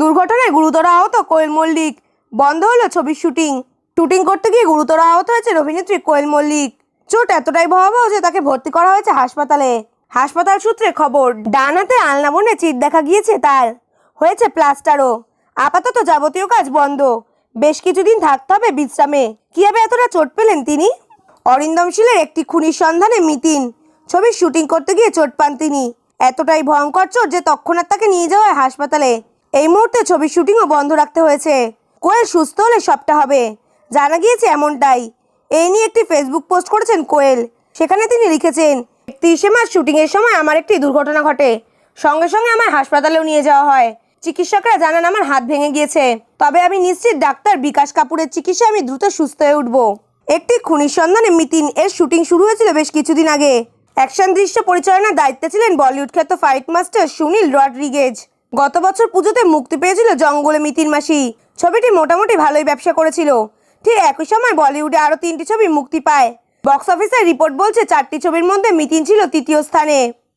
দুর্ঘটনায় গুরুতর আহত কোয়েল মল্লিক। বন্ধ হলো ছবির শুটিং। শুটিং করতে গিয়ে গুরুতর আহত হয়েছে অভিনেত্রী কোয়েল মল্লিক। চোট এতটাই ভয়াবহ যে তাকে ভর্তি করা হয়েছে হাসপাতালে। হাসপাতাল সূত্রে খবর ডান হাতে আলনা বনে চিট দেখা গিয়েছে তার। হয়েছে প্লাস্টারও। আপাতত যাবতীয় কাজ বন্ধ। বেশ কিছুদিন থাকতে হবে বিশ্রামে। কীভাবে এতটা চোট পেলেন তিনি? অরিন্দম শীলের একটি খুনির সন্ধানে মিতিন। ছবির শুটিং করতে গিয়ে চোট পান তিনি। এতটাই ভয়ঙ্কর চোট যে তৎক্ষণাৎ তাকে নিয়ে যাওয়া হয় হাসপাতালে। এই মুহূর্তে ছবির শুটিংও বন্ধ রাখতে হয়েছে। কোয়েল সুস্থ হলে সবটা হবে। জানা গিয়েছে এমনটাই। এই নিয়ে একটি ফেসবুক পোস্ট করেছেন কোয়েল। সেখানে তিনি লিখেছেন, একত্রিশে মাস শুটিংয়ের সময় আমার একটি দুর্ঘটনা ঘটে। সঙ্গে সঙ্গে আমার হাসপাতালেও নিয়ে যাওয়া হয়। চিকিৎসকরা জানান আমার হাত ভেঙে গিয়েছে। তবে আমি নিশ্চিত ডাক্তার বিকাশ কাপুরের চিকিৎসা আমি দ্রুত সুস্থ হয়ে উঠব। একটি খুনির সন্ধানে মিতিন এর শুটিং শুরু হয়েছিল বেশ কিছুদিন আগে। অ্যাকশন দৃশ্য পরিচালনার দায়িত্বে ছিলেন বলিউড খ্যাত ফাইট মাস্টার সুনীল রডরিগেজ। গত বছর পুজোতে মুক্তি পেয়েছিল জঙ্গলে মিতিন মাসি। ছবিটি মোটামুটি ভালোই ব্যবসা করেছিল। ঠিক একই সময় বলিউডে আরও তিনটি ছবি মুক্তি পায়। বক্স অফিসের রিপোর্ট বলছে চারটি ছবির মধ্যে মিতিন ছিল তৃতীয় স্থানে।